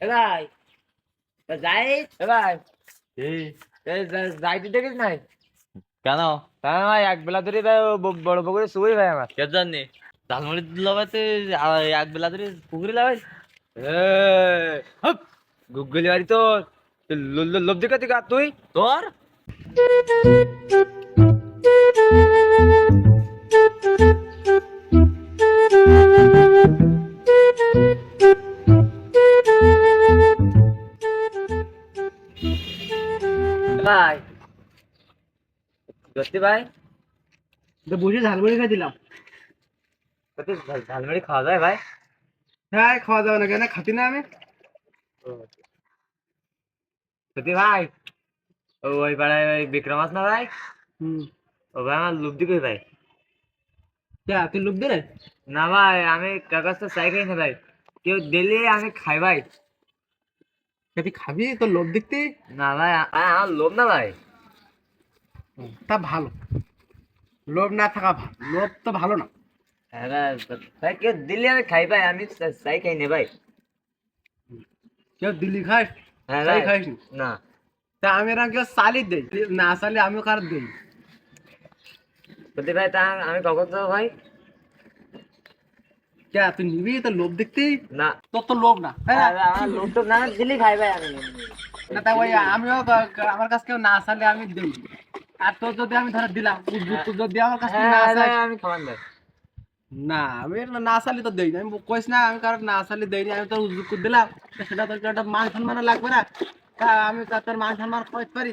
এ ভাই তা যাই ভাই। যাইতে দেখিস নাই? কেন? ভাই এক বেলা ধরে ভাই ও ব- বড় পুকুরে শুই ভাই আমার। কে জানি ঝালমুড়ি লাগাতে এক বেলা ধরে পুকুরে লাগাই গুগলি বাড়ি তো লোভ তুই? তোর? ভাই। সত্যি ভাই। তো বসে ঝালমুড়ি খাই দিলাম। ঝালমুড়ি খাওয়া যায় ভাই? হ্যাঁ খাওয়া যাবে না কেন? খাতি না আমি। সত্যি ভাই ও ওই পাড়ায় ওই বিক্রম আস না ভাই? হুম। ও ভাই আমার লোভ দিকে ভাই? তুই লোক দিলে না ভাই আমি কাগজ তো চাই খাই না ভাই। কেউ দিলে আমি খাই ভাই। তুই খাবি? তোর লোভ দেখতে? না ভাই আমার লোভ না ভাই। তা ভালো। লোভ না থাকা ভালো লোভ তো ভালো না। ভাই কেউ দিলে আমি খাই ভাই আমি চাই খাই না ভাই। কেউ দিল্লি খাস? হ্যাঁ চাই খাইস না? তা আমি এরকম কেউ চালি দেই। না চালি আমিও কার দেই? ভাই তা আমি কখন তো ভাই? কে তুই নিবি তোর লোভ দেখতে না তোর তো লোভ না ভাই, লোভ তো না দিলে খাই ভাই আমি না তা ওই আমিও আমার কাছে কেউ না চালে আমি দেই আর তোর যদি আমি ধরে দিলাম যদি আমার কাছে কেউ না ভাই, আমি ভাই না আমি না তো দেই না আমি কইস না আমি কারণ না দেই না আমি তো উদ্যোগ করে দিলাম সেটা তোর একটা মান সম্মান লাগবে না তা আমি তা তোর মান সম্মান পারি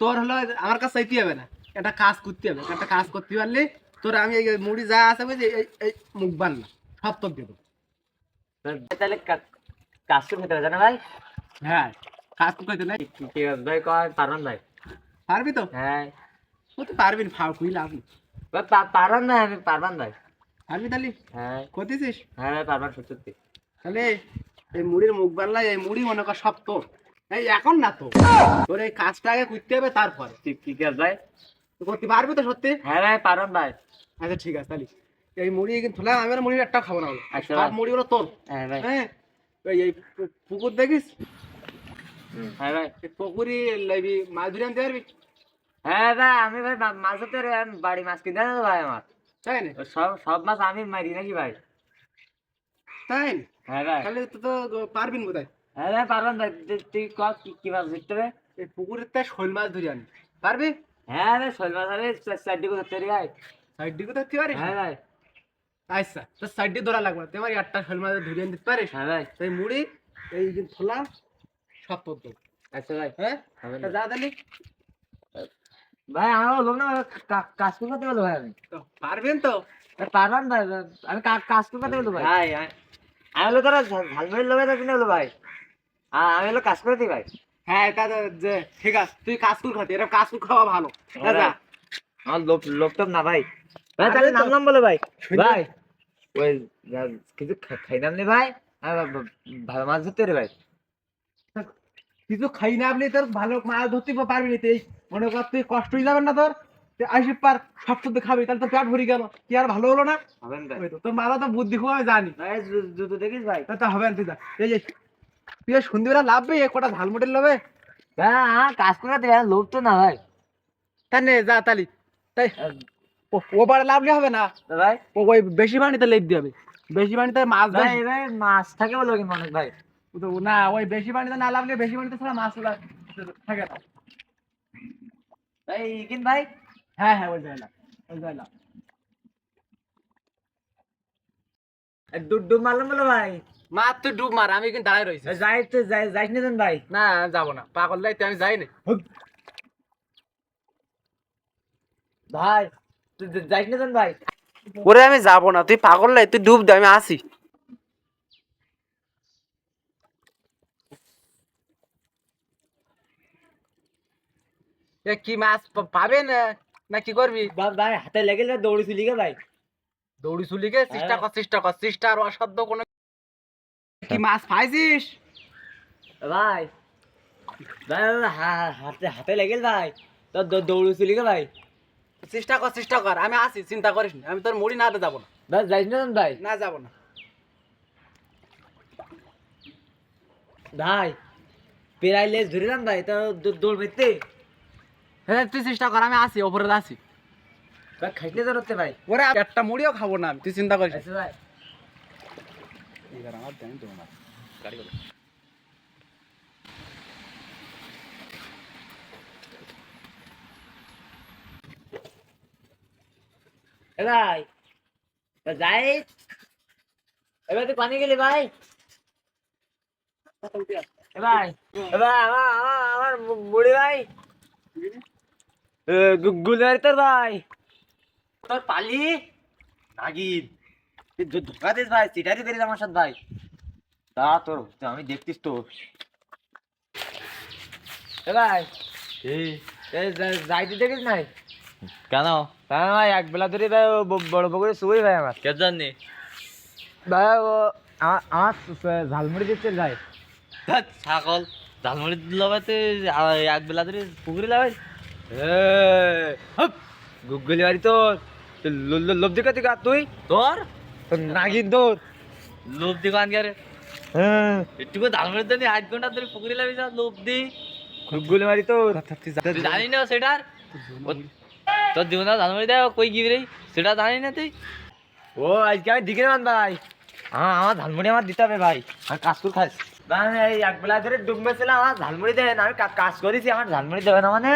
তোর হলো আমার কাছে চাইতে হবে না একটা কাজ করতে হবে একটা কাজ করতে পারলে তোর আমি এই মুড়ি যা আছে বুঝি এই এই মুখ বান না সব তোর তাহলে কা- কাজ তো খেতে হবে না ভাই? হ্যাঁ কাজ তো নাই ভাই? কয় পারবেন ভাই? পারবি তো? হ্যাঁ। ও তো পারবি না ফাও কুই লাভ পারবেন না আমি পারবেন ভাই। পারবি তাহলে? হ্যাঁ। করতেছিস? হ্যাঁ ভাই পারবেন সত্যি। তাহলে এই মুড়ির মুখ বানলাই এই মুড়ি মনে কর সব এই এখন না তো। তোর এই কাজটা আগে করতে হবে তারপরে। ঠিক ঠিক আছে ভাই। করতে পারবি তো সত্যি? হ্যাঁ ভাই পারবেন ভাই। আচ্ছা ঠিক আছে তাহলে। এই মুড়ি থোলা আমি আর মুড়ির একটা খাব না আচ্ছা সব মুড়ি হলো তোর। হ্যাঁ হ্যাঁ? এই পুকুর দেখিস? হ্যাঁ ভাই। পুকুরি লাইবি মাছ ধরে আনতে পারবি? হ্যাঁ ভাই আমি ভাই মাছ ধরতে আমি বাড়ি মাছ কিনতে না ভাই আমার। তাই না সব সব মাছ আমি মারি নাকি ভাই? তাই হ্যাঁ ভাই। তাহলে তো তো পারবি না কোথায় হ্যাঁ ভাই পারবেন ভাই। তুই- ক কি মাছ ধরতে হবে। এই পুকুরের তাই শোল মাছ ধরে আনি। পারবি? হ্যাঁ ভাই শোল মাছ আমি চারটি করে ধরতে পারি ভাই। সাইড দিকে ধরতে পারিস? হ্যাঁ ভাই। আচ্ছা তো সাইড ধরা লাগবে তুই আমার একটা শোল মাছ ধরে আনতে পারিস? হ্যাঁ ভাই। তাই মুড়ি এই যে থোলা সব তোর দেবো। আচ্ছা ভাই। হ্যাঁ? তা। যা তাহলে। ভাই আমার লোক না কাজ করতে বলো ভাই আমি? পারবেন তো। পারবেন ভাই আমি কাজ করতে বলো ভাই? ভাই আমি হলো তোরা ঝালমুড়ির লোভে থাকি না হলো ভাই। আমি হলো কাজ করে দিই ভাই। হ্যাঁ তা যে ঠিক আছে তুই কাজকুল খাতি এরকম কাজকুল খাওয়া ভালো। তা যা। আমার লোভ লোভ না ভাই। ভাই তাহলে তো- নামলাম বলো ভাই। ভাই। ওই কিছু খাইলাম নি ভাই? ভালো মাছ ধরতে রে ভাই। কিছু খাই না আপনি তোর ভালো মাছ ধরতে পারবি না তুই? মনে কর তুই কষ্ট হয়ে যাবেন না তোর? আইসি পার সব শুদ্ধ খাবি তাহলে তোর পেট ভরে গেল। কি আর ভালো হলো না? তোর মাথা তো বুদ্ধি খুব আমি জানি। জুতো দেখিস ভাই? তা তা হবে না তুই যা। এই যে তুই সন্ধ্যেবেলা লাভবে এ কটা ঝালমুটির লবে? আমার কাজ করে লোভ তো না ভাই। তা নে যা তালি। তাই ও- ও বারে লাভলে হবে না। ভাই। ওই বেশি পানিতে লেপ দিয়ে হবে। বেশি পানিতে মাছ ভাই মাছ থাকে বলো কিন্তু অনেক ভাই। না ওই বেশি পানিতে না লাভলে বেশি পানিতে ছাড়া মাছ থাকে না। ভাই কিন্তু ভাই? হ্যাঁ হ্যাঁ ওই জায়গা ওই জায়গা ডুব ডুব মারলাম বলো ভাই। তুই ডুব মার আমি কিন্তু দাঁড়ায় রয়েছি। যাই তো যাই যাইস না ভাই? না যাব না। পাগল আমি যাই না ভাই যাইস না ভাই। ওরে আমি যাব না তুই পাগল লাই তুই ডুব দে আমি আসি। কি মাছ পা- পাবেন না? কি করবি? ভাই হাতে লেগে গেলে দৌড়েছিলি গে ভাই। দৌড়ি চুলিকে চেষ্টা কর চেষ্টা কর চেষ্টা আর অসাধ্য কোনো কি মাছ পাইছিস? ভাই ভাই হাতে হাতে লেগে ভাই। তো দৌড়েছিলি গে ভাই। চেষ্টা কর চেষ্টা কর। আমি আসি চিন্তা করিস না। আমি তোর মুড়ি না যাব না। ভাই যাইস না ভাই? না যাব না। ভাই পেরাইলে ধরে যান ভাই তো দৌড় বেতে হ্যাঁ তুই চেষ্টা কর আমি আসি ওপরে আসি ভাই খাইতে ধরতে ভাই। ওরে একটা মুড়িও খাব না আমি তুই চিন্তা করিস ভাই। এবার আমার দেন তো না। গাড়ি ভাই যাই। এবার তুই পানি গেলি ভাই? ভাই আমার বুড়ি ভাই। তোর ভাই। তোর পালি? নাগিন ধোকা দিস ভাই চিটারি করিস আমার সাথে ভাই। তা তোর আমি দেখতিস তো। ভাই এ যাইতে দেখিস নাই? কেন? হ্যাঁ ভাই এক বেলা ধরে ভাই বড় পুকুরে শুই ভাই আমার। কে জানি ভাই ও আমার ঝালমুড়ি ভাই ধ্যাৎ, ছাগল। ঝালমুড়ি লবাতে এক বেলা ধরে পুকুরে লাগাই গুগলি বাড়ি তোর লোভ দিকে তুই তুই? তোর? তোর নাগিন তোর। লোভ দি কান গেরে হ্যাঁ। একটু ঝালমুড়ির জন্য আধ ঘণ্টা ধরে পুকুরে লাগাই লোভ দি। গুগলি বাড়ি তোর জানি না সেটার? তোর জীবনে ঝালমুড়ি দেয় কই গিয়ে রে সেটা জানি না তুই। ও আজকে আমি দিকে মান ভাই। আমার আমার ঝালমুড়ি আমার দিতে হবে ভাই। আর কাজ করে খাস। ভাই এক বেলা ধরে ডুব মেছিলাম আমার ঝালমুড়ি দেবেন আমি কাজ করেছি আমার ঝালমুড়ি দেবে না মানে।